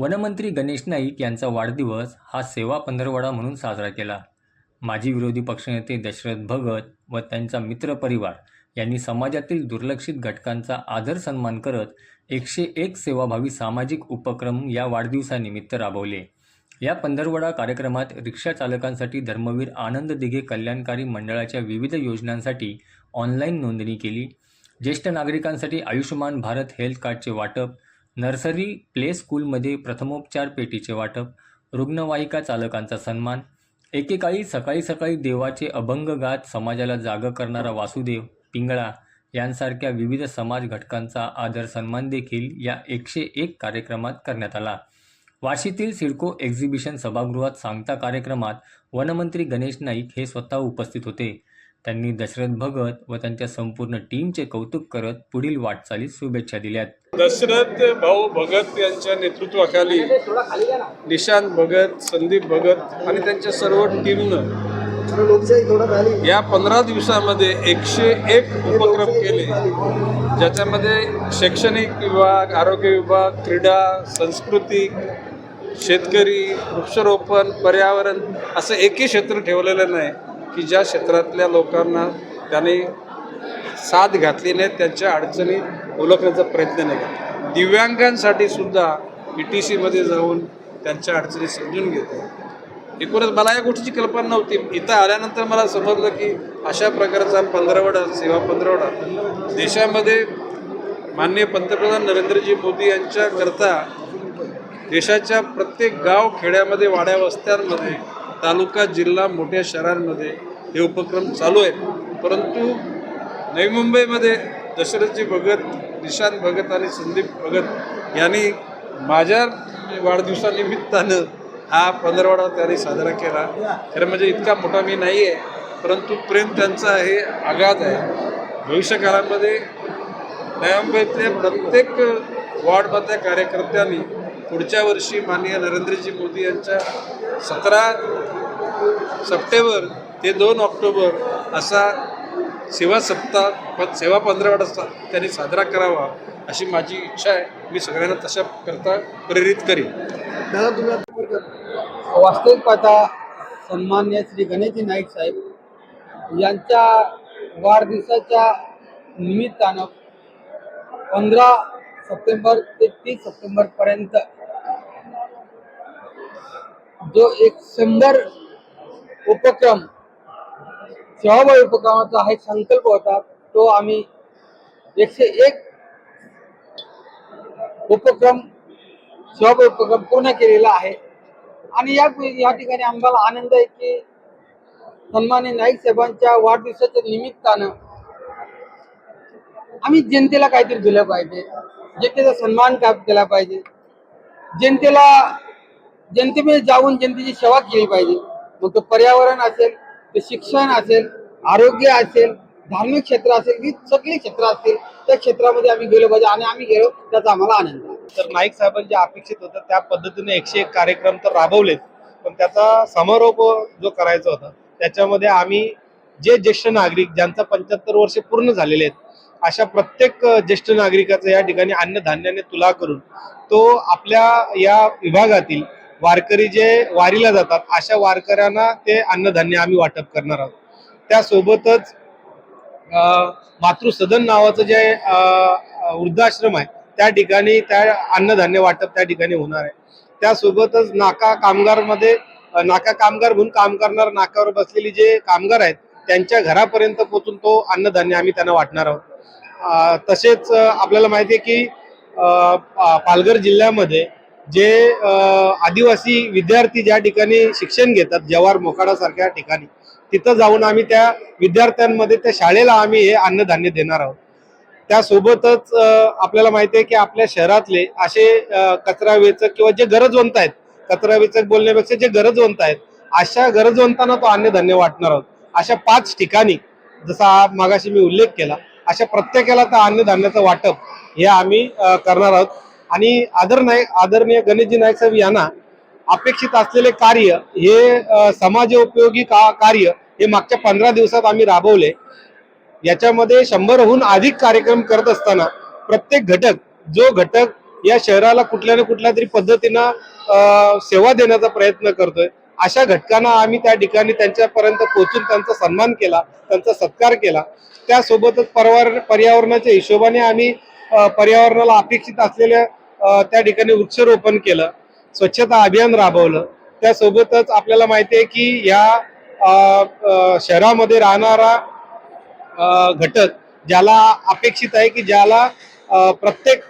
वनमंत्री गणेश नाईक यांचा वाढदिवस हा सेवा पंधरवडा म्हणून साजरा केला. माजी विरोधी पक्षनेते दशरथ भगत व त्यांचा मित्रपरिवार यांनी समाजातील दुर्लक्षित घटकांचा आदर सन्मान करत एकशे एक सेवाभावी सामाजिक उपक्रम या वाढदिवसानिमित्त राबवले. या पंधरवडा कार्यक्रमात रिक्षा चालकांसाठी धर्मवीर आनंद दिघे कल्याणकारी मंडळाच्या विविध योजनांसाठी ऑनलाईन नोंदणी केली. ज्येष्ठ नागरिकांसाठी आयुष्यमान भारत हेल्थ कार्डचे वाटप नर्सरी प्ले स्कूलमध्ये प्रथमोपचार पेटीचे वाटप रुग्णवाहिका चालकांचा सन्मान एकेकाळी सकाळी सकाळी देवाचे अभंग गात समाजाला जाग करणारा वासुदेव पिंगळा यांसारख्या विविध समाज घटकांचा आदर सन्मान देखील या एकशे एक कार्यक्रमात करण्यात आला. वाशीतील सिडको एक्झिबिशन सभागृहात सांगता कार्यक्रमात वनमंत्री गणेश नाईक हे स्वतः उपस्थित होते. त्यांनी दशरथ भगत व त्यांच्या संपूर्ण टीमचे कौतुक करत पुढील वाटचालीस शुभेच्छा दिल्यात. दशरथ भाऊ भगत यांच्या नेतृत्वाखाली निशांत भगत संदीप भगत आणि त्यांच्या सर्व टीमनं या पंधरा दिवसामध्ये एकशे एक उपक्रम केले ज्याच्यामध्ये शैक्षणिक विभाग आरोग्य विभाग क्रीडा सांस्कृतिक शेतकरी वृक्षारोपण पर्यावरण असं एकही क्षेत्र ठेवलेलं नाही. की ज्या क्षेत्रातल्या लोकांना त्याने साथ घातली नाही त्यांच्या अडचणी ओळखण्याचा प्रयत्न नाही केला. दिव्यांगांसाठी सुद्धा ई टी सीमध्ये जाऊन त्यांच्या अडचणी समजून घेतो. एकूणच मला या गोष्टीची कल्पना नव्हती. इथं आल्यानंतर मला समजलं की अशा प्रकारचा पंधरवडा सेवा पंधरवडा देशामध्ये माननीय पंतप्रधान नरेंद्रजी मोदी यांच्याकरता देशाच्या प्रत्येक गाव खेड्यामध्ये वाड्या वस्त्यांमध्ये तालुका जिल्हा मोठ्या शहरांमध्ये हे उपक्रम चालू आहेत. परंतु नवी मुंबईमध्ये दशरथजी भगत निशांत भगत आणि संदीप भगत यांनी माझ्या वाढदिवसानिमित्तानं हा पंधरवडा त्यांनी साजरा केला. खरं म्हणजे इतका मोठा मी नाही आहे परंतु प्रेम त्यांचा हे आघात आहे. भविष्यकाळामध्ये नवी मुंबईतल्या प्रत्येक वॉर्डमधल्या कार्यकर्त्यांनी पुढच्या वर्षी माननीय नरेंद्रजी मोदी यांच्या सतरा सप्टेंबर ते दोन ऑक्टोबर असा सेवा सप्ताह प सेवा पंधरवडा सा त्यांनी साजरा करावा अशी माझी इच्छा आहे. मी सगळ्यांना तशा करता प्रेरित करीन. दादा तुम्ही वास्तविक पाहता सन्मान्य श्री गणेशजी नाईक साहेब यांच्या वाढदिवसाच्या निमित्तानं पंधरा सप्टेंबर ते तीस सप्टेंबरपर्यंत जो एक शंभर उपक्रम सेवाभावी उपक्रमाचा हा संकल्प होता. तो आम्ही एकशे एक उपक्रम सेवाभावी उपक्रम पूर्ण केलेला आहे. आणि या या ठिकाणी आम्हाला आनंद आहे की सन्मान्य नाईक साहेबांच्या वाढदिवसाच्या निमित्तानं आम्ही जनतेला काहीतरी दिलं पाहिजे. जनतेचा सन्मान केला पाहिजे? जनतेला जनतेमध्ये जाऊन जनतेची सेवा केली पाहिजे. मग तो पर्यावरण असेल ते शिक्षण असेल आरोग्य असेल धार्मिक क्षेत्र असेल ही सगळी क्षेत्र असतील त्या क्षेत्रामध्ये आम्ही गेलो पाहिजे आणि आम्ही गेलो त्याचा आम्हाला आनंद आहे. तर नाईक साहेबांचे अपेक्षित होतं त्या पद्धतीने एकशे एक कार्यक्रम तर राबवलेत पण त्याचा समारोप जो करायचा होता त्याच्यामध्ये आम्ही जे ज्येष्ठ नागरिक ज्यांचा पंच्याहत्तर वर्ष पूर्ण झालेले आहेत अशा प्रत्येक ज्येष्ठ नागरिकाचं या ठिकाणी अन्नधान्याने तुला करून तो आपल्या या विभागातील वारकरी जे वारीला जातात अशा वारकऱ्यांना ते अन्नधान्य आम्ही वाटप करणार आहोत. त्यासोबतच मातृसदन नावाचं जे वृद्धाश्रम आहे त्या ठिकाणी त्या अन्नधान्य वाटप त्या ठिकाणी होणार आहे. त्यासोबतच नाका कामगारमध्ये नाका कामगार म्हणून काम करणार नाकावर बसलेली जे कामगार आहेत त्यांच्या घरापर्यंत पोहोचून तो अन्नधान्य आम्ही त्यांना वाटणार आहोत. तसेच आपल्याला माहिती आहे की पालघर जिल्ह्यामध्ये जे आदिवासी विद्यार्थी ज्या ठिकाणी शिक्षण घेतात जवार मोखाडासारख्या ठिकाणी तिथं जाऊन आम्ही त्या विद्यार्थ्यांमध्ये त्या शाळेला आम्ही हे अन्नधान्य देणार आहोत. त्यासोबतच आपल्याला माहिती आहे की आपल्या शहरातले असे कचरा वेचक किंवा जे गरजवंत आहेत कचरा वेचक बोलण्यापेक्षा जे गरजवंत आहेत अशा गरजवंतांना तो अन्नधान्य वाटणार आहोत. अशा पाच ठिकाणी जसा मागाशी मी उल्लेख केला अशा प्रत्येकाला त्या अन्नधान्याचं वाटप हे आम्ही करणार आहोत. आणि आदर नाईक आदरणीय गणेशजी नाईक साहेब यांना अपेक्षित असलेले कार्य हे समाज उपयोगी का कार्य हे मागच्या पंधरा दिवसात आम्ही राबवले. याच्यामध्ये शंभरहून अधिक कार्यक्रम करत असताना प्रत्येक घटक जो घटक या शहराला कुठल्या ना कुठल्या तरी पद्धतीनं सेवा देण्याचा प्रयत्न करतोय अशा घटकांना आम्ही त्या ठिकाणी त्यांच्यापर्यंत पोहोचून त्यांचा सन्मान केला त्यांचा सत्कार केला. त्यासोबतच पर्यावरण पर्यावरणाच्या हिशोबाने आम्ही पर्यावरणाला अपेक्षित असलेल्या त्या ठिकाणी वृक्षारोपण केलं स्वच्छता अभियान राबवलं. त्यासोबतच आपल्याला माहिती आहे की या शहरामध्ये राहणारा घटक ज्याला अपेक्षित आहे की ज्याला प्रत्येक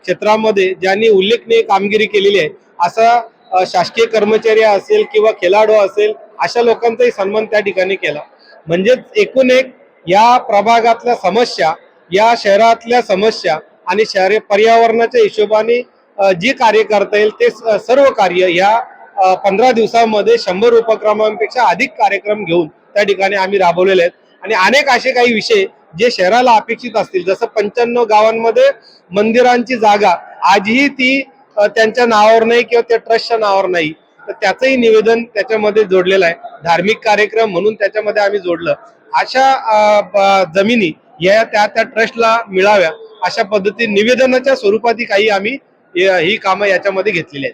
क्षेत्रामध्ये ज्यांनी उल्लेखनीय कामगिरी केलेली आहे असा शासकीय कर्मचारी असेल किंवा खेळाडू असेल अशा लोकांचाही सन्मान त्या ठिकाणी केला. म्हणजेच एकूण एक या प्रभागातल्या समस्या या शहरातल्या समस्या आणि शहरी पर्यावरणाच्या हिशोबाने जे कार्य करता येईल ते सर्व कार्य या पंधरा दिवसामध्ये शंभर उपक्रमांपेक्षा अधिक कार्यक्रम घेऊन त्या ठिकाणी आम्ही राबवलेले आहेत. आणि अनेक असे काही विषय जे शहराला अपेक्षित असतील जसं पंच्याण्णव गावांमध्ये मंदिरांची जागा आजही ती त्यांच्या नावावर नाही किंवा त्या ट्रस्टच्या नावावर नाही. तर त्याचंही निवेदन त्याच्यामध्ये जोडलेलं आहे. धार्मिक कार्यक्रम म्हणून त्याच्यामध्ये आम्ही जोडलं. अशा जमिनी या त्या त्या ट्रस्टला मिळाव्या. अशा पद्धतीने निवेदनाच्या स्वरूपातही काही आम्ही ही कामं याच्यामध्ये घेतलेली आहेत.